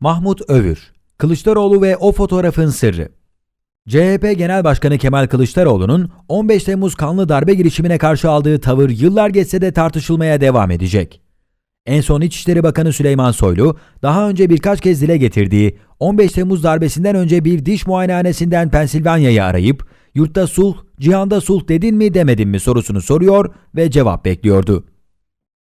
Mahmut Övür, Kılıçdaroğlu ve o fotoğrafın sırrı. CHP Genel Başkanı Kemal Kılıçdaroğlu'nun 15 Temmuz kanlı darbe girişimine karşı aldığı tavır yıllar geçse de tartışılmaya devam edecek. En son İçişleri Bakanı Süleyman Soylu, daha önce birkaç kez dile getirdiği 15 Temmuz darbesinden önce bir diş muayenehanesinden Pensilvanya'yı arayıp, yurtta sulh, cihanda sulh dedin mi demedin mi sorusunu soruyor ve cevap bekliyordu.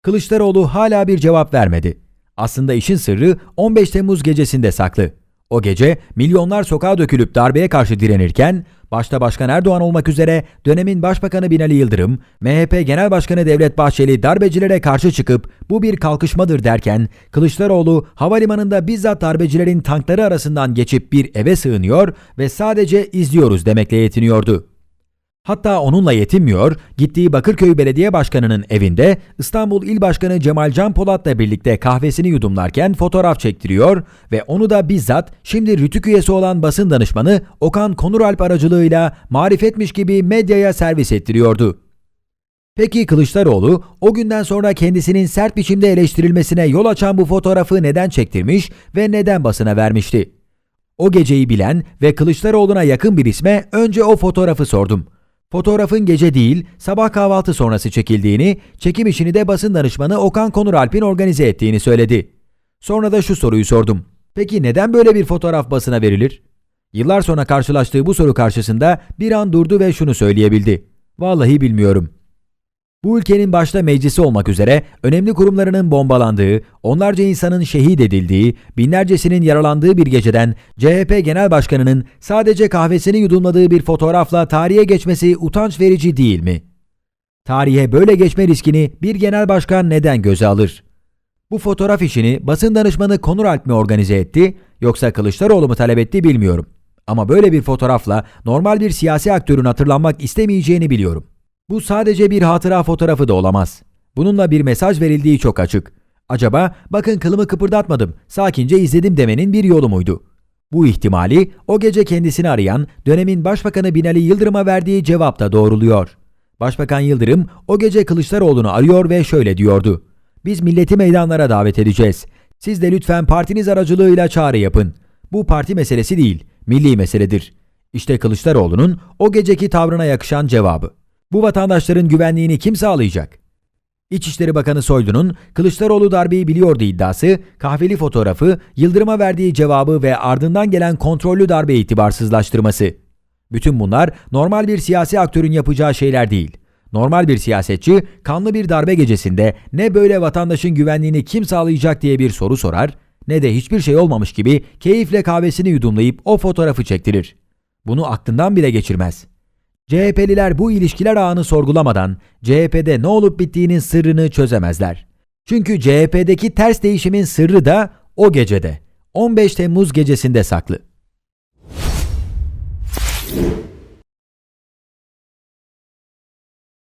Kılıçdaroğlu hala bir cevap vermedi. Aslında işin sırrı 15 Temmuz gecesinde saklı. O gece milyonlar sokağa dökülüp darbeye karşı direnirken, başta Başkan Erdoğan olmak üzere dönemin Başbakanı Binali Yıldırım, MHP Genel Başkanı Devlet Bahçeli darbecilere karşı çıkıp bu bir kalkışmadır derken, Kılıçdaroğlu havalimanında bizzat darbecilerin tankları arasından geçip bir eve sığınıyor ve sadece izliyoruz demekle yetiniyordu. Hatta onunla yetinmiyor, gittiği Bakırköy Belediye Başkanı'nın evinde İstanbul İl Başkanı Cemal Can Polat'la birlikte kahvesini yudumlarken fotoğraf çektiriyor ve onu da bizzat şimdi Rütük üyesi olan basın danışmanı Okan Konuralp aracılığıyla marifetmiş gibi medyaya servis ettiriyordu. Peki Kılıçdaroğlu o günden sonra kendisinin sert biçimde eleştirilmesine yol açan bu fotoğrafı neden çektirmiş ve neden basına vermişti? O geceyi bilen ve Kılıçdaroğlu'na yakın bir isme önce o fotoğrafı sordum. Fotoğrafın gece değil, sabah kahvaltı sonrası çekildiğini, çekim işini de basın danışmanı Okan Konuralp'in organize ettiğini söyledi. Sonra da şu soruyu sordum. Peki neden böyle bir fotoğraf basına verilir? Yıllar sonra karşılaştığı bu soru karşısında bir an durdu ve şunu söyleyebildi. Vallahi bilmiyorum. Bu ülkenin başta meclisi olmak üzere önemli kurumlarının bombalandığı, onlarca insanın şehit edildiği, binlercesinin yaralandığı bir geceden CHP Genel Başkanı'nın sadece kahvesini yudumladığı bir fotoğrafla tarihe geçmesi utanç verici değil mi? Tarihe böyle geçme riskini bir genel başkan neden göze alır? Bu fotoğraf işini basın danışmanı Konur Alp mi organize etti yoksa Kılıçdaroğlu mu talep etti bilmiyorum. Ama böyle bir fotoğrafla normal bir siyasi aktörün hatırlanmak istemeyeceğini biliyorum. Bu sadece bir hatıra fotoğrafı da olamaz. Bununla bir mesaj verildiği çok açık. Acaba bakın kılımı kıpırdatmadım, sakince izledim demenin bir yolu muydu? Bu ihtimali o gece kendisini arayan dönemin Başbakanı Binali Yıldırım'a verdiği cevap da doğruluyor. Başbakan Yıldırım o gece Kılıçdaroğlu'nu arıyor ve şöyle diyordu. Biz milleti meydanlara davet edeceğiz. Siz de lütfen partiniz aracılığıyla çağrı yapın. Bu parti meselesi değil, milli meseledir. İşte Kılıçdaroğlu'nun o geceki tavrına yakışan cevabı. Bu vatandaşların güvenliğini kim sağlayacak? İçişleri Bakanı Soylu'nun Kılıçdaroğlu darbeyi biliyordu iddiası, kahveli fotoğrafı, Yıldırım'a verdiği cevabı ve ardından gelen kontrollü darbe itibarsızlaştırması. Bütün bunlar normal bir siyasi aktörün yapacağı şeyler değil. Normal bir siyasetçi kanlı bir darbe gecesinde ne böyle vatandaşın güvenliğini kim sağlayacak diye bir soru sorar, ne de hiçbir şey olmamış gibi keyifle kahvesini yudumlayıp o fotoğrafı çektirir. Bunu aklından bile geçirmez. CHP'liler bu ilişkiler ağını sorgulamadan CHP'de ne olup bittiğinin sırrını çözemezler. Çünkü CHP'deki ters değişimin sırrı da o gecede, 15 Temmuz gecesinde saklı.